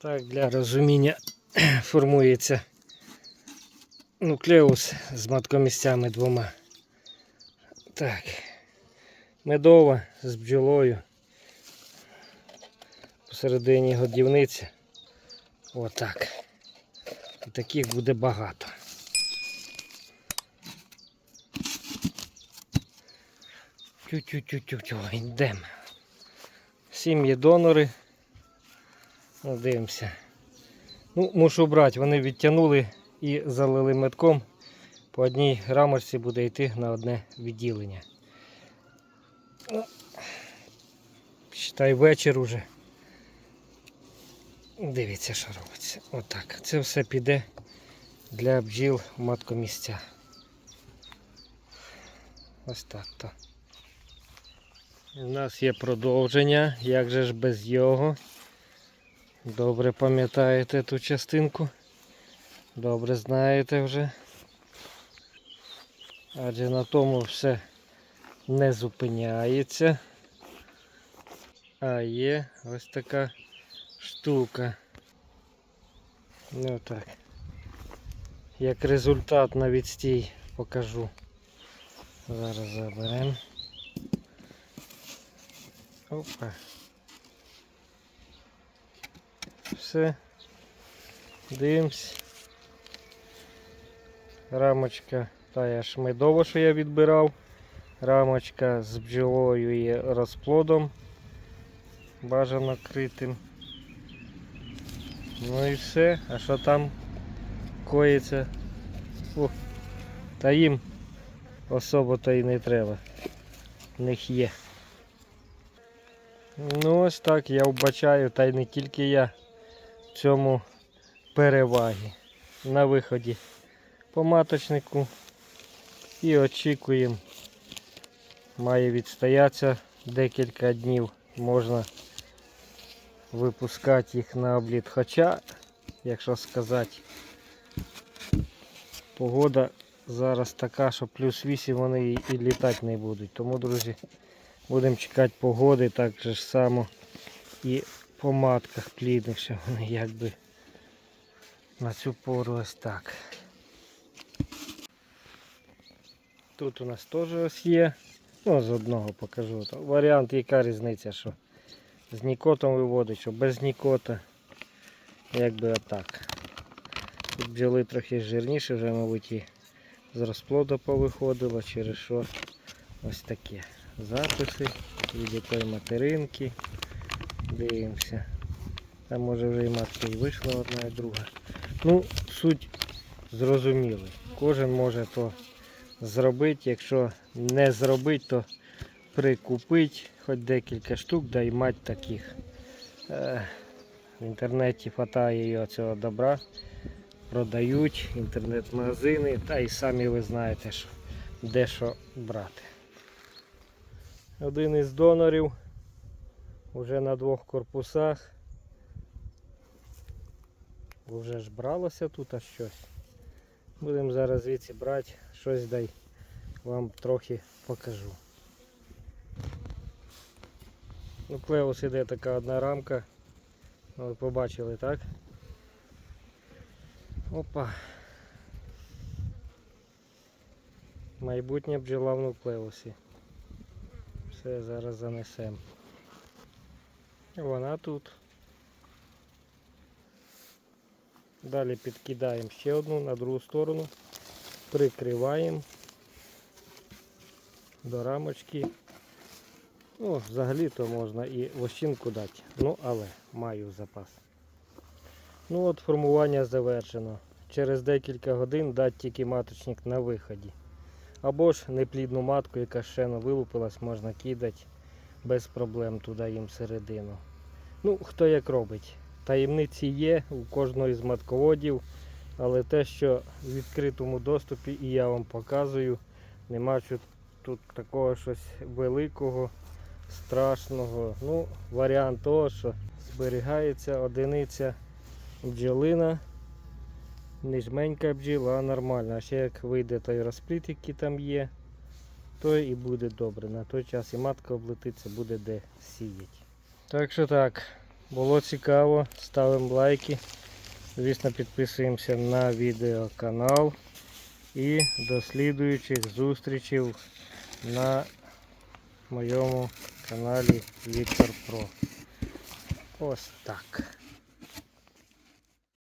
Так, для розуміння формується нуклеус з маткомісцями двома. Так. Медова з бджолою. Посередині годівниці. Отак. І таких буде багато. Тю-тю-тю-тю-тю, йдемо. Сім'ї донори. Ну, Дивимося. Ну, мушу брати, вони відтягнули і залили метком. По одній рамочці буде йти на одне відділення. Ну, Считай вечір уже. Дивіться, що робиться. Отак. Це все піде для бджіл маткомісця. Ось так то. У нас є продовження, як же ж без його. Добре пам'ятаєте ту частинку. Добре знаєте вже. Адже на тому все не зупиняється. А є ось така штука. Ну так. Як результат на відстій покажу. Зараз заберемо. Опа. Все. Дивимось. Рамочка та ж медова, що я відбирав. Рамочка з бджолою і розплодом. Бажано критим. Ну і все. А що там коїться? О, та їм особо то і не треба. В них є. Ну ось так я вбачаю, та й не тільки я цьому переваги на виході по маточнику і очікуємо. Має відстоятися декілька днів, можна випускати їх на обліт. Хоча, якщо сказати, погода зараз така, що плюс 8 вони і- літати не будуть. Тому, друзі, будемо чекати погоди, так же само і по матках плідних, що вони якби на цю пору ось так. Тут у нас теж ось є. Ну, з одного покажу. Варіант, яка різниця, що з нікотом виводить, що без нікота. Якби отак. Тут бджоли трохи жирніше, вже, мабуть, і з розплоду повиходило, через що ось таке. Записи від якої материнки. Дивимося. Там може вже і матки вийшла одна і друга. Ну, суть зрозуміла. Кожен може то зробити. Якщо не зробити, то прикупити хоч декілька штук, да й мати таких. Е, В інтернеті хватає цього добра. Продають інтернет-магазини, та й самі ви знаєте, що, де що брати. Один із донорів вже на двох корпусах. Вже ж бралося тут а щось. Будемо зараз звідси брати, щось дай вам трохи покажу. Ну, клеус іде така одна рамка. Ну, Ви побачили, так? Опа. Майбутня бджола в нуклеусі. Все, зараз занесемо. Вона тут. Далі підкидаємо ще одну на другу сторону, прикриваємо до рамочки. Ну, взагалі то можна і вощинку дати, ну але маю запас. Ну от формування завершено. Через декілька годин дати тільки маточник на виході. Або ж неплідну матку, яка ще вилупилась, можна кидати без проблем туди їм всередину. Ну, хто як робить. Таємниці є у кожного із матководів, але те, що в відкритому доступі і я вам показую, нема тут такого щось великого, страшного. Ну, варіант того, що зберігається одиниця бджолина, не жменька бджіла, а нормальна. А ще як вийде той розпліт, який там є, то і буде добре. На той час і матка облетиться, буде де сіяти. Так що так, було цікаво, ставимо лайки. Звісно, підписуємося на відеоканал. І до слідуючих зустрічей на моєму каналі Віктор Про. Ось так.